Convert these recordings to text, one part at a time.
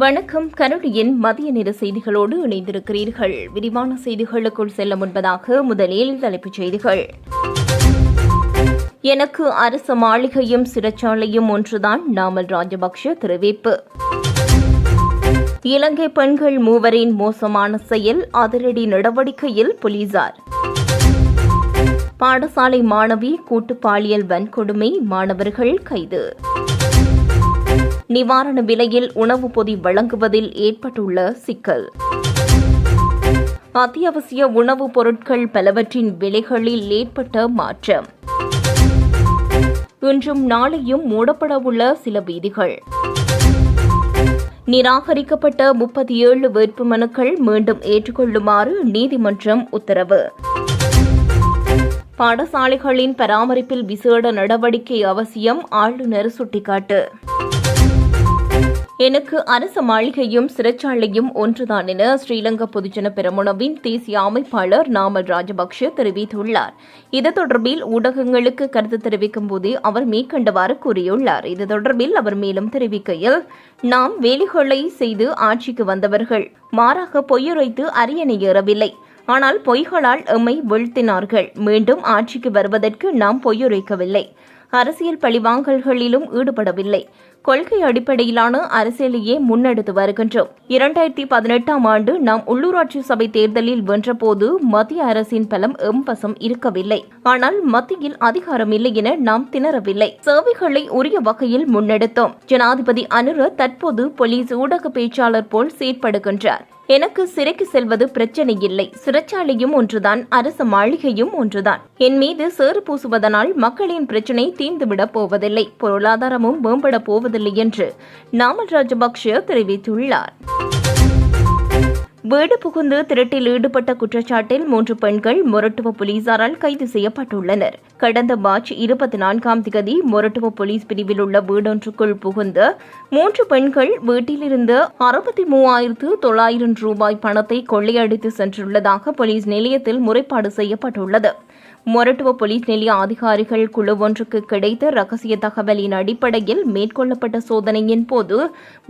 வணக்கம். கனடியின் மதிய நேர செய்திகளோடு இணைந்திருக்கிறீர்கள். விரிவான செய்திகளுக்குள் செல்ல முன்பதாக முதலில் தலைப்புச் செய்திகள். எனக்கு அரசு மாளிகையும் சிறைச்சாலையும் ஒன்றுதான். நாமல் ராஜபக்ஷ தெரிவிப்பு. இலங்கை பெண்கள் மூவரின் மோசமான செயல் அதிரடி நடவடிக்கையில் போலீசார். பாடசாலை மாணவி கூட்டு பாலியல் வன்கொடுமை மாணவர்கள் கைது. நிவாரண விலையில் உணவு பொதி வழங்குவதில் ஏற்பட்டுள்ள சிக்கல். அத்தியாவசிய உணவுப் பொருட்கள் பலவற்றின் விலைகளில் ஏற்பட்ட மாற்றம். இன்றும் நாளையும் மூடப்படவுள்ள சில வீதிகள். நிராகரிக்கப்பட்ட முப்பத்தி ஏழு வேட்புமனுக்கள் மீண்டும் ஏற்றுக்கொள்ளுமாறு நீதிமன்றம் உத்தரவு. பாடசாலைகளின் பராமரிப்பில் விசேட நடவடிக்கை அவசியம் ஆளுநர் சுட்டிக்காட்டு. எனக்கு அரசு மாளிகையும் சிறைச்சாலையும் ஒன்றுதான் என ஸ்ரீலங்கா பொதுஜன பெரமுனவின் தேசிய அமைப்பாளர் நாமல் ராஜபக்ஷ தெரிவித்துள்ளார். இது தொடர்பில் ஊடகங்களுக்கு கருத்து தெரிவிக்கும் போது அவர் மேற்கண்டவாறு கூறியுள்ளார். இது தொடர்பில் அவர் மேலும் தெரிவிக்கையில் நாம் வேலைகளை செய்து ஆட்சிக்கு வந்தவர்கள் மாறாக பொய்யுரைத்து அரியணை ஏறவில்லை. ஆனால் பொய்களால் எம்மை வீழ்த்தினார்கள். மீண்டும் ஆட்சிக்கு வருவதற்கு நாம் பொய்யுரைக்கவில்லை. அரசியல் பழிவாங்கல்களிலும் ஈடுபடவில்லை. கொள்கை அடிப்படையிலான அரசியலையே முன்னெடுத்து வருகின்றோம். இரண்டாயிரத்தி பதினெட்டாம் ஆண்டு நாம் உள்ளூராட்சி சபை தேர்தலில் வென்றபோது மத்திய அரசின் பலம் எம்பசம் இருக்கவில்லை. ஆனால் மத்தியில் அதிகாரம் இல்லை என நாம் திணறவில்லை. சேவைகளை உரிய வகையில் முன்னெடுத்தோம். ஜனாதிபதி அனுர தற்போது போலீஸ் ஊடக பேச்சாளர் போல் செயற்படுகின்றார். எனக்கு சிறைக்கு செல்வது பிரச்சனை இல்லை. சிறைச்சாலையும் ஒன்றுதான் அரசு மாளிகையும் ஒன்றுதான். என் மீது சேறு பூசுவதனால் மக்களின் பிரச்சனை தீர்ந்துவிடப் போவதில்லை. பொருளாதாரமும் மேம்பட போவதில்லை என்று நாமல் ராஜபக்ஷ தெரிவித்துள்ளார். வீடு புகுந்து திருட்டில் ஈடுபட்ட குற்றச்சாட்டில் மூன்று பெண்கள் மொரட்டுவ போலீசாரால் கைது செய்யப்பட்டுள்ளனர். கடந்த மார்ச் இருபத்தி நான்காம் திகதி மொரட்டுவ போலீஸ் பிரிவில் உள்ள வீடொன்றுக்குள் புகுந்த மூன்று பெண்கள் வீட்டிலிருந்து அறுபத்தி மூவாயிரத்து தொள்ளாயிரம் ரூபாய் பணத்தை கொள்ளையடித்து சென்றுள்ளதாக போலீஸ் நிலையத்தில் முறைப்பாடு செய்யப்பட்டுள்ளது. மொரட்டுவ போலீஸ் நிலைய அதிகாரிகள் குழு ஒன்றுக்கு கிடைத்த ரகசிய தகவலின் அடிப்படையில் மேற்கொள்ளப்பட்ட சோதனையின் போது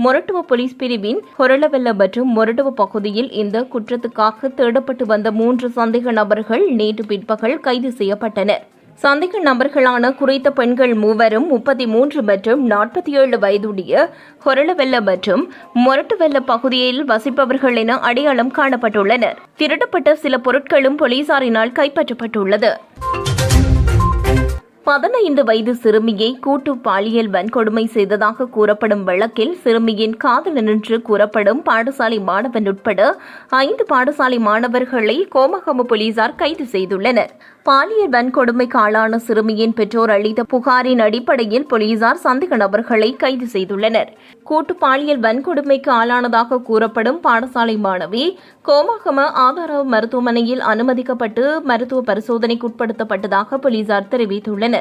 மொரட்டுவ போலீஸ் பிரிவின் ஹொரளவெல்ல மற்றும் மொரட்டுவ பகுதியில் இந்த குற்றத்துக்காக தேடப்பட்டு வந்த மூன்று சந்தேக நபர்கள் நேற்று பிற்பகல் கைது செய்யப்பட்டனர். சந்தேக நபர்களான குறித்த பெண்கள் மூவரும் முப்பத்தி மூன்று மற்றும் நாற்பத்தி ஏழு வயதுடைய ஹொரளவெல்ல மற்றும் மொரட்டுவெல்ல பகுதியில் வசிப்பவர்கள் என அடையாளம் காணப்பட்டுள்ளனர். திருடப்பட்ட சில பொருட்களும் போலீசாரினால் கைப்பற்றப்பட்டுள்ளது. பதினைந்து வயது சிறுமியை கூட்டு பாலியல் வன்கொடுமை செய்ததாக கூறப்படும் வழக்கில் சிறுமியின் காதலன் என்று கூறப்படும் பாடசாலை மாணவன் உட்பட ஐந்து பாடசாலை மாணவர்களை கோமகம போலீசார் கைது செய்துள்ளனர். பாலியல் வன்கொடுமைக்கு ஆளான சிறுமியின் பெற்றோர் அளித்த புகாரின் அடிப்படையில் போலீசார் சந்தேக நபர்களை கைது செய்துள்ளனர். கூட்டு பாலியல் வன்கொடுமைக்கு ஆளானதாக கூறப்படும் பாடசாலை மாணவி கோமகம ஆதார மருத்துவமனையில் அனுமதிக்கப்பட்டு மருத்துவ பரிசோதனைக்கு உட்படுத்தப்பட்டதாக போலீசார் தெரிவித்துள்ளனர்.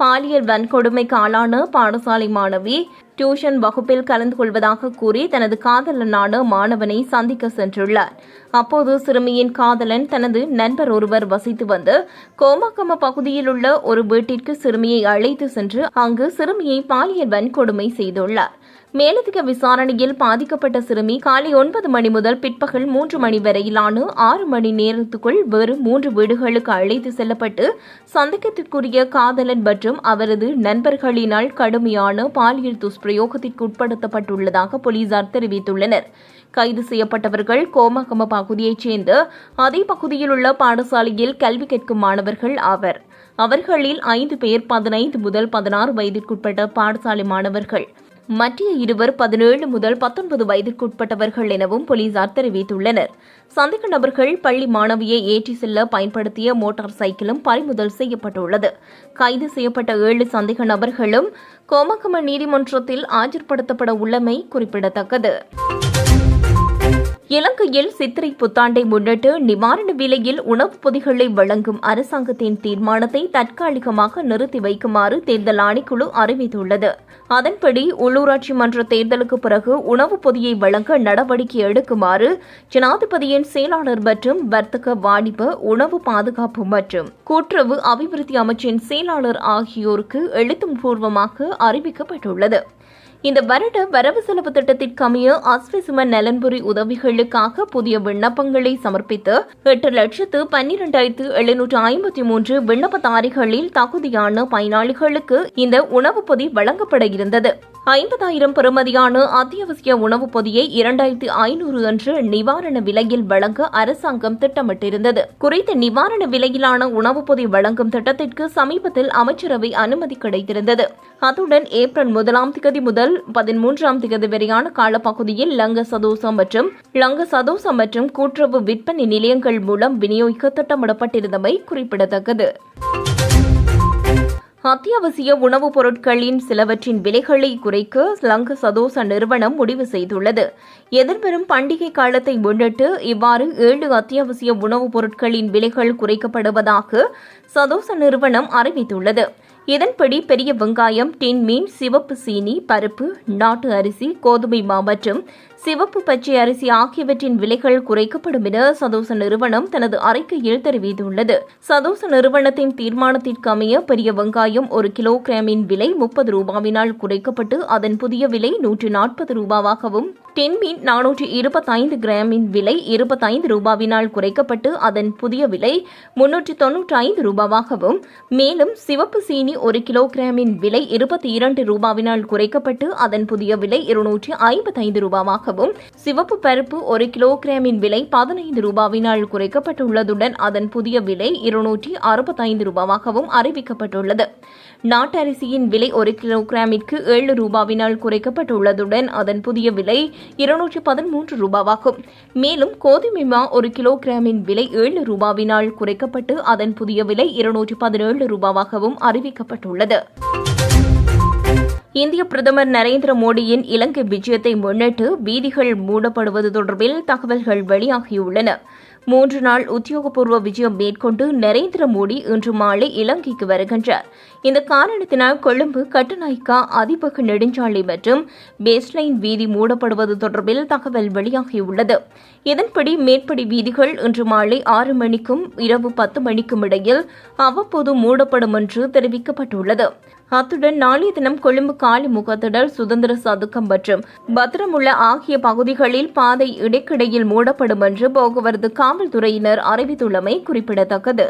பாலியல் வன்கொடுமைக்கு ஆளான பாடசாலை மாணவி டியூஷன் வகுப்பில் கலந்து கொள்வதாக கூறி தனது காதலனான மாணவனை சந்திக்க சென்றுள்ளார். அப்போது சிறுமியின் காதலன் தனது நண்பர் ஒருவர் வசித்து வந்து கோமாக்கம பகுதியில் உள்ள ஒரு வீட்டிற்கு சிறுமியை அழைத்து சென்று அங்கு சிறுமியை பாலியல் வன்கொடுமை செய்துள்ளார். மேலதிக விசாரணையில் பாதிக்கப்பட்ட சிறுமி காலை ஒன்பது மணி முதல் பிற்பகல் மூன்று மணி வரையிலான ஆறு மணி நேரத்துக்குள் வெறும் மூன்று வீடுகளுக்கு அழைத்து செல்லப்பட்டு சந்தேகத்திற்குரிய காதலன் மற்றும் அவரது நண்பர்களினால் கடுமையான பாலியல் துஷ்பிரயோகத்திற்கு உட்படுத்தப்பட்டுள்ளதாக போலீசார் தெரிவித்துள்ளனர். கைது செய்யப்பட்டவர்கள் கோமகம பகுதியைச் சேர்ந்த அதே பகுதியில் உள்ள பாடசாலையில் கல்வி கேட்கும் மாணவர்கள் ஆவர். அவர்களில் ஐந்து பேர் பதினைந்து முதல் பதினாறு வயதிற்குட்பட்ட பாடசாலை மாணவர்கள். மற்ற இருவர் பதினேழு முதல் பத்தொன்பது வயதிற்குட்பட்டவர்கள் எனவும் போலீசார் தெரிவித்துள்ளனர். சந்தேக நபர்கள் பள்ளி மாணவியை ஏற்றி செல்ல பயன்படுத்திய மோட்டார் சைக்கிளும் பறிமுதல் செய்யப்பட்டுள்ளது. கைது செய்யப்பட்ட ஏழு சந்தேக நபர்களும் கோமகம நீதிமன்றத்தில் ஆஜர்படுத்தப்பட உள்ளமை குறிப்பிடத்தக்கது. இலங்கையில் சித்திரை புத்தாண்டை முன்னிட்டு நிவாரண விலையில் உணவுப் பொதிகளை வழங்கும் அரசாங்கத்தின் தீர்மானத்தை தற்காலிகமாக நிறுத்தி வைக்குமாறு தேர்தல் ஆணைக்குழு அறிவித்துள்ளது. அதன்படி உள்ளூராட்சி மன்ற தேர்தலுக்கு பிறகு உணவுப் பொதியை வழங்க நடவடிக்கை எடுக்குமாறு ஜனாதிபதியின் செயலாளர் மற்றும் வர்த்தக வாணிப உணவு பாதுகாப்பு மற்றும் கூட்டுறவு அபிவிருத்தி அமைச்சின் செயலாளர் ஆகியோருக்கு எழுத்துப்பூர்வமாக அறிவிக்கப்பட்டுள்ளது. இந்த வருட வரவு செலவு திட்டத்திற்கமைய அஸ்விசும நலன்புரி உதவிகளுக்காக புதிய விண்ணப்பங்களை சமர்ப்பித்து எட்டு லட்சத்து பன்னிரெண்டாயிரத்து எழுநூற்று ஐம்பத்தி மூன்று விண்ணப்பதாரிகளில் தகுதியான பயனாளிகளுக்கு இந்த உணவுப் பொதி வழங்கப்பட இருந்தது. ஐம்பதாயிரம் பெறுமதியான அத்தியாவசிய உணவுப் பொதியை இரண்டாயிரத்தி ஐநூறு அன்று நிவாரண விலையில் வழங்க அரசாங்கம் திட்டமிட்டிருந்தது. குறித்த நிவாரண விலையிலான உணவுப் பொதி வழங்கும் திட்டத்திற்கு சமீபத்தில் அமைச்சரவை அனுமதி கிடைத்திருந்தது. அத்துடன் ஏப்ரல் முதலாம் திகதி முதல் பதிமூன்றாம் திகதி வரையான காலப்பகுதியில் லங்க சதோசம் மற்றும் லங்க சதோசம் மற்றும் கூட்டுறவு விற்பனை நிலையங்கள் மூலம் விநியோகிக்க திட்டமிடப்பட்டிருந்தமை குறிப்பிடத்தக்கது. அத்தியாவசிய உணவுப் பொருட்களின் சிலவற்றின் விலைகளை குறைக்க லங்க சதோச நிறுவனம் முடிவு செய்துள்ளது. எதிர்வரும் பண்டிகை காலத்தை முன்னிட்டு இவ்வாறு ஏழு அத்தியாவசிய உணவுப் பொருட்களின் விலைகள் குறைக்கப்படுவதாக சதோச நிறுவனம் அறிவித்துள்ளது. இதன்படி பெரிய வெங்காயம் டின் மீன் சிவப்பு சீனி பருப்பு நாட்டு அரிசி கோதுமை மா மற்றும் சிவப்பு பச்சை அரிசி ஆகியவற்றின் விலைகள் குறைக்கப்படும் என சதோச நிறுவனம் தனது அறிக்கையில் தெரிவித்துள்ளது. சதோச நிறுவனத்தின் தீர்மானத்திற்கு அமைய பெரிய வெங்காயம் ஒரு கிலோகிராமின் விலை முப்பது ரூபாவினால் குறைக்கப்பட்டு அதன் புதிய விலை நூற்று நாற்பது ரூபாவாகவும் டென்மீன் நானூற்றி இருபத்தைந்து கிராமின் விலை இருபத்தைந்து ரூபாவினால் குறைக்கப்பட்டு அதன் புதிய விலை முன்னூற்றி தொன்னூற்றி ஐந்து ரூபாவாகவும் மேலும் சிவப்பு சீனி ஒரு கிலோகிராமின் விலை இருபத்தி இரண்டு ரூபாவினால் குறைக்கப்பட்டு அதன் புதிய விலை இருநூற்றி ஐம்பத்தைந்து ரூபாவாகவும் சிவப்பு பருப்பு ஒரு கிலோகிராமின் விலை பதினைந்து ரூபாவினால் குறைக்கப்பட்டுள்ளதுடன் அதன் புதிய விலை இருநூற்றி அறுபத்தைந்து ரூபாவாகவும் அறிவிக்கப்பட்டுள்ளது. நாட்டரிசியின் விலை ஒரு கிலோகிராமிற்கு ஏழு ரூபாவினால் குறைக்கப்பட்டுள்ளதுடன் அதன் புதிய விலை இருநூற்றி பதிமூன்று ரூபாவாகும். மேலும் கோதுமைமா ஒரு கிலோகிராமின் விலை ஏழு ரூபாவினால் குறைக்கப்பட்டு அதன் புதிய விலை இருநூற்றி பதினேழு ரூபாவாகவும் அறிவிக்கப்பட்டுள்ளது. இந்திய பிரதமர் நரேந்திர மோடியின் இலங்கை விஜயத்தை முன்னிட்டு வீதிகள் மூடப்படுவது தொடர்பில் தகவல்கள் வெளியாகியுள்ளன. மூன்று நாள் உத்தியோகபூர்வ விஜயம் மேற்கொண்டு நரேந்திர மோடி இன்று மாலை இலங்கைக்கு வருகின்றார். இந்த காரணத்தினால் கொழும்பு கட்டுநாய்க்கா அதிபக நெடுஞ்சாலை மற்றும் பேஸ்லைன் வீதி மூடப்படுவது தொடர்பில் தகவல் வெளியாகியுள்ளது. இதன்படி மேற்படி வீதிகள் இன்று மாலை ஆறு மணிக்கும் இரவு பத்து மணிக்கும் இடையில் அவ்வப்போது மூடப்படும் என்று தெரிவிக்கப்பட்டுள்ளது. அத்துடன் நாளைய தினம் கொழும்பு காலி முகத்திடல் சுதந்திர சதுக்கம் மற்றும் பத்திரமுள்ள ஆகிய பகுதிகளில் பாதை இடைக்கிடையில் மூடப்படும் என்று போக்குவரத்து காவல்துறையினர் அறிவித்துள்ளமை குறிப்பிடத்தக்கது.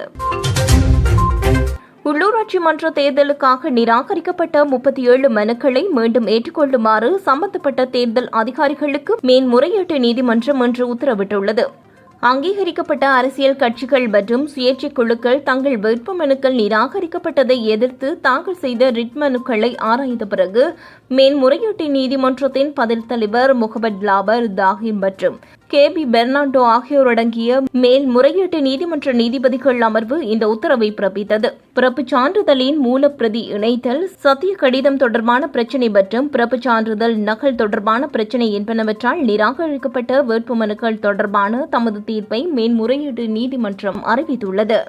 உள்ளூராட்சி மன்ற தேர்தலுக்காக நிராகரிக்கப்பட்ட முப்பத்தி ஏழு மனுக்களை மீண்டும் ஏற்றுக்கொள்ளுமாறு சம்பந்தப்பட்ட தேர்தல் அதிகாரிகளுக்கு மேன்முறையீட்டு நீதிமன்றம் இன்று உத்தரவிட்டுள்ளது. அங்கீகரிக்கப்பட்ட அரசியல் கட்சிகள் மற்றும் சுயேட்சை குழுக்கள் தங்கள் வேட்புமனுக்கள் நிராகரிக்கப்பட்டதை எதிர்த்து தாக்கல் செய்த ரிட் மனுக்களை ஆராய்ந்த பிறகு மேன்முறையீட்டு நீதிமன்றத்தின் பதில் தலைவர் முகமது லாபர் தாஹிம் மற்றும் கே. பி. பெர்னாண்டோ ஆகியோர் அடங்கிய மேல்முறையீட்டு நீதிமன்ற நீதிபதிகள் அமர்வு இந்த உத்தரவை பிறப்பித்தது. பிறப்பு சான்றிதழின் மூலப்பிரதி இணைத்தல் சத்திய கடிதம் தொடர்பான பிரச்சினை மற்றும் பிறப்பு சான்றிதழ் நகல் தொடர்பான பிரச்சினை என்பனவற்றால் நிராகரிக்கப்பட்ட வேட்புமனுக்கள் தொடர்பான தமது தீர்ப்பை மேன்முறையீட்டு நீதிமன்றம் அறிவித்துள்ளது.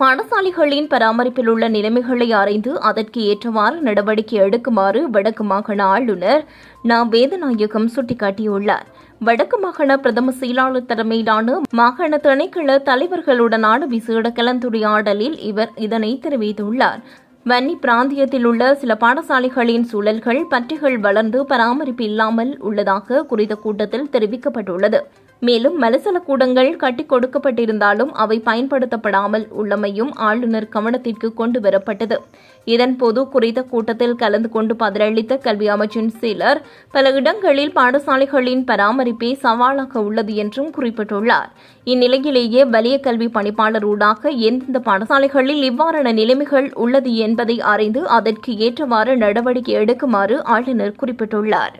பாடசாலைகளின் பராமரிப்பில் உள்ள நிலைமைகளை அறிந்து அதற்கு ஏற்றவாறு நடவடிக்கை எடுக்குமாறு வடக்கு மாகாண ஆளுநர் நா. வேதநாயகம் சுட்டிக்காட்டியுள்ளார். வடக்கு மாகாண பிரதம செயலாளர் தலைமையிலான மாகாண திணைக்கள தலைவர்களுடனான விசேட கலந்துரையாடலில் இவர் இதனை தெரிவித்துள்ளார். வன்னி பிராந்தியத்தில் உள்ள சில பாடசாலைகளின் சூழல்கள் பற்றிகள் வளர்ந்து பராமரிப்பு இல்லாமல் உள்ளதாக குறித்த கூட்டத்தில் தெரிவிக்கப்பட்டுள்ளது. மேலும் மலசல கூடங்கள் கட்டிக் கொடுக்கப்பட்டிருந்தாலும் அவை பயன்படுத்தப்படாமல் உள்ளமையும் ஆளுநர் கவனத்திற்கு கொண்டு வரப்பட்டது இதன்போது குறித்த கூட்டத்தில் கலந்து கொண்டு பதிலளித்த கல்வி அமைச்சின் சிலர் பல இடங்களில் பாடசாலைகளின் பராமரிப்பே சவாலாக உள்ளது என்றும் குறிப்பிட்டுள்ளார். இந்நிலையிலேயே வலிய கல்வி பணிப்பாளர் ஊடாக எந்தெந்த பாடசாலைகளில் இவ்வாறான நிலைமைகள் உள்ளது என்பதை அறிந்து அதற்கு ஏற்றவாறு நடவடிக்கை எடுக்குமாறு ஆளுநர் குறிப்பிட்டுள்ளார்.